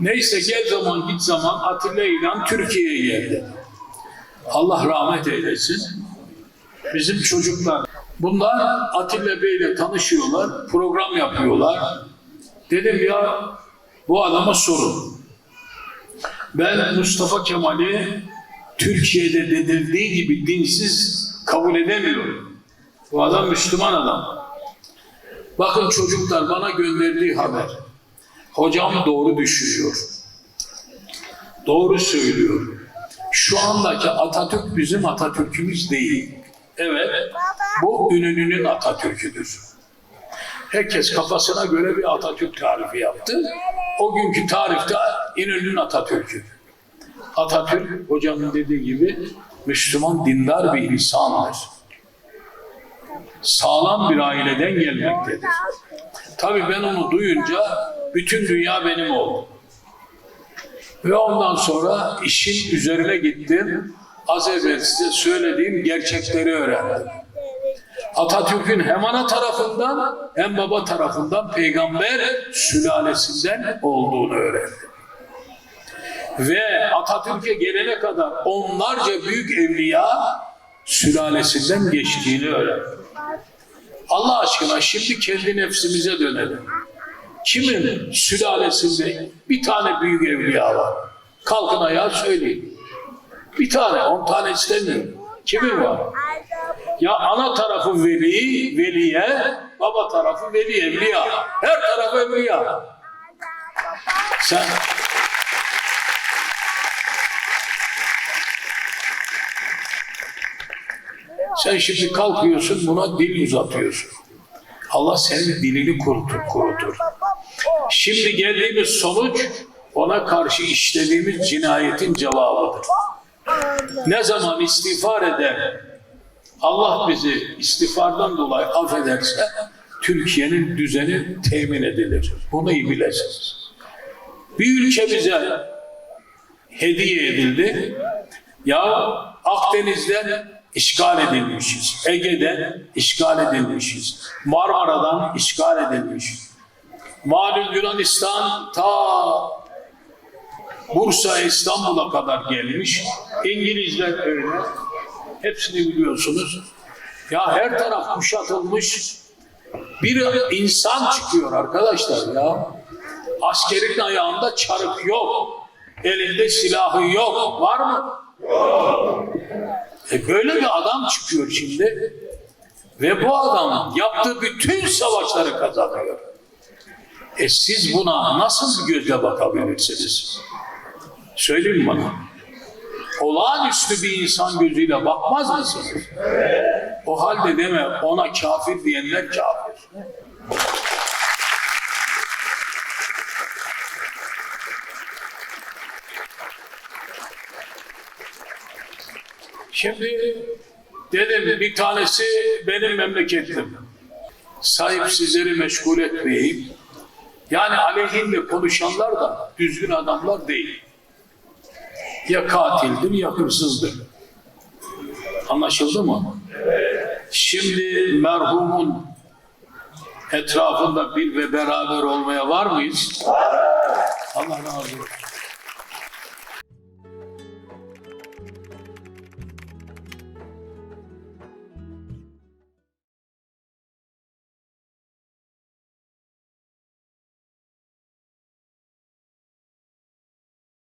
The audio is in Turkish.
Neyse gel zaman git zaman Atilla İlhan Türkiye'ye geldi. Allah rahmet eylesin. Bizim çocuklar. Bunlar Atilla Bey ile tanışıyorlar, program yapıyorlar. Dedim ya bu adama sorun. Ben Mustafa Kemal'i Türkiye'de denildiği gibi dinsiz kabul edemiyorum. Bu adam Müslüman adam. Bakın çocuklar bana gönderdiği haber. Hocam doğru düşünüyor. Doğru söylüyor. Şu andaki Atatürk bizim Atatürk'ümüz değil. Evet, bu ünlünün Atatürk'üdür. Herkes kafasına göre bir Atatürk tarifi yaptı. O günkü tarifte İnönü'nün Atatürk'ü. Atatürk hocamın dediği gibi Müslüman dindar bir insandır. Sağlam bir aileden gelmektedir. Tabii ben onu duyunca bütün dünya benim oldu. Ve ondan sonra işin üzerine gittim. Az evvel size söylediğim gerçekleri öğrendim. Atatürk'ün hem ana tarafından hem baba tarafından peygamber sülalesinden olduğunu öğrendim. Ve Atatürk'e gelene kadar onlarca büyük evliya sülalesinden geçtiğini öğrendim. Allah aşkına şimdi kendi nefsimize dönelim. Kimin sülalesinde bir tane büyük evliya var? Kalkın ayağa söyleyin. Bir tane, on tane istemiyorum. Kimin var? Ya ana tarafı veli, veliye, baba tarafı veli, evliya. Her tarafı evliya. Sen Sen şimdi kalkıyorsun buna dil uzatıyorsun. Allah senin dilini kurutur, kurutur. Şimdi geldiğimiz sonuç ona karşı işlediğimiz cinayetin cevabıdır. Ne zaman istiğfar eder, Allah bizi istiğfardan dolayı affederse Türkiye'nin düzeni temin edilir. Bunu iyi bilesiniz. Bir ülke bize hediye edildi. Ya Akdeniz'den işgal edilmişiz. Ege'den işgal edilmişiz. Marmara'dan işgal edilmişiz. Malum Yunanistan ta Bursa, İstanbul'a kadar gelmiş. İngilizler öyle. Hepsini biliyorsunuz. Ya her taraf kuşatılmış. Bir insan çıkıyor arkadaşlar ya. Askerin ayağında çarık yok. Elinde silahı yok. Var mı? E böyle bir adam çıkıyor şimdi. Ve bu adam yaptığı bütün savaşları kazanıyor. E siz buna nasıl gözle bakabilirsiniz? Söyleyin bana. Olağanüstü bir insan gözüyle bakmaz mısınız? O halde deme ona kafir diyenler kafir. Şimdi dedim bir tanesi benim memleketim. Sahipsizleri meşgul etmeyeyim. Yani aleyhinde konuşanlar da düzgün adamlar değil. Ya katildir ya hırsızdır. Anlaşıldı mı? Şimdi merhumun etrafında bir ve beraber olmaya var mıyız? Allah razı olsun.